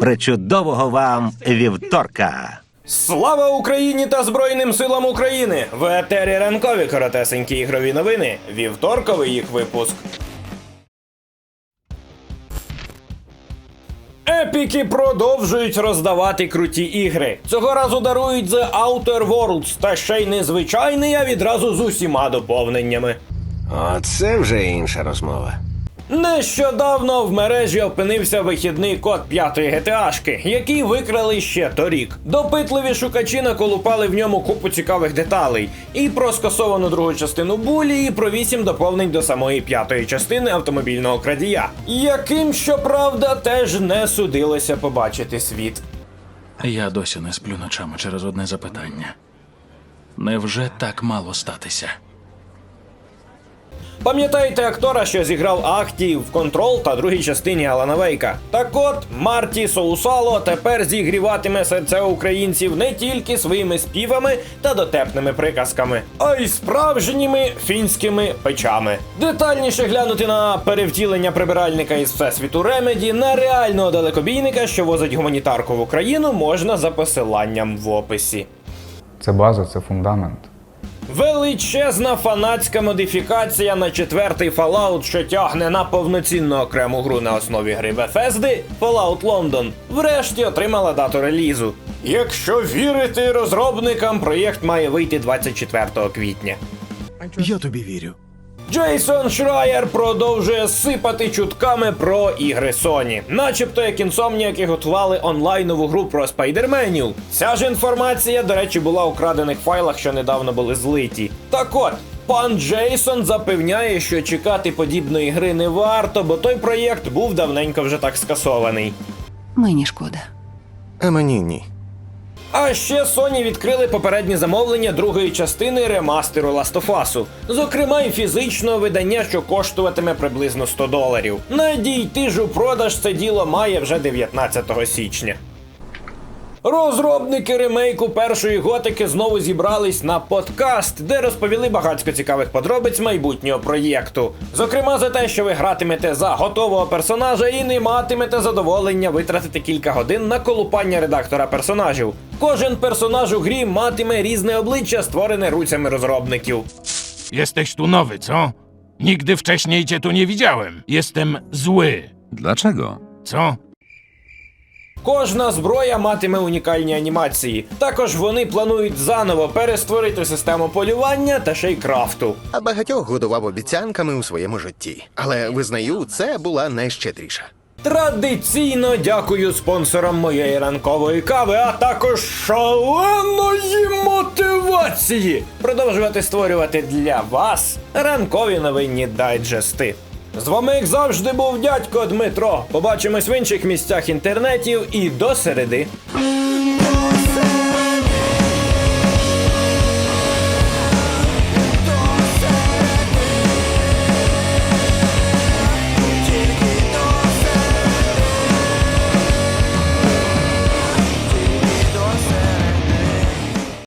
Причудового вам вівторка! Слава Україні та Збройним силам України! В етері ранкові коротесенькі ігрові новини. Вівторковий їх випуск. Епіки продовжують роздавати круті ігри. Цього разу дарують The Outer Worlds, та ще й незвичайний, а відразу з усіма доповненнями. Оце вже інша розмова. Нещодавно в мережі опинився вихідний код п'ятої ГТАшки, який викрали ще торік. Допитливі шукачі наколупали в ньому купу цікавих деталей. І про скасовану другу частину булі, і про вісім доповнень до самої п'ятої частини автомобільного крадія, яким, щоправда, теж не судилося побачити світ. Я досі не сплю ночами через одне запитання. Невже так мало статися? Пам'ятаєте актора, що зіграв Ахті в контрол та другій частині Алана Вейка? Так от Марті Соусало тепер зігріватиме серця українців не тільки своїми співами та дотепними приказками, а й справжніми фінськими печами. Детальніше глянути на перевтілення прибиральника із всесвіту Ремеді на реального далекобійника, що возить гуманітарку в Україну, можна за посиланням в описі. Це база, це фундамент. Величезна фанатська модифікація на четвертий Fallout, що тягне на повноцінну окрему гру на основі гри Bethesda, Fallout London, врешті отримала дату релізу. Якщо вірити розробникам, проєкт має вийти 24 квітня. Я тобі вірю. Джейсон Шрайер продовжує сипати чутками про ігри Sony. Начебто як інсомніяки готували онлайнову гру про спайдерменів. Ця ж інформація, до речі, була у крадених файлах, що недавно були злиті. Так от. Пан Джейсон запевняє, що чекати подібної гри не варто, бо той проєкт був давненько вже так скасований. Мені шкода. А мені ні. А ще Sony відкрили попереднє замовлення другої частини ремастеру Us. Зокрема, і фізичного видання, що коштуватиме приблизно 100 доларів. Надійти ж у продаж це діло має вже 19 січня. Розробники ремейку першої готики знову зібрались на подкаст, де розповіли багатько цікавих подробиць майбутнього проєкту. Зокрема, за те, що ви гратимете за готового персонажа і не матимете задоволення витратити кілька годин на колупання редактора персонажів. Кожен персонаж у грі матиме різне обличчя, створене руцями розробників. Jesteś tu nowy, co? Nigdy wcześniej cię tu nie widziałem. Jestem zły. Dlaczego? Co? Кожна зброя матиме унікальні анімації. Також вони планують заново перестворити систему полювання та ще й крафту. А багатьох годував обіцянками у своєму житті. Але визнаю, це була найщедріша. Традиційно дякую спонсорам моєї ранкової кави, а також шаленої мотивації продовжувати створювати для вас ранкові новинні дайджести. З вами, як завжди, був дядько Дмитро. Побачимось в інших місцях інтернетів і до середи.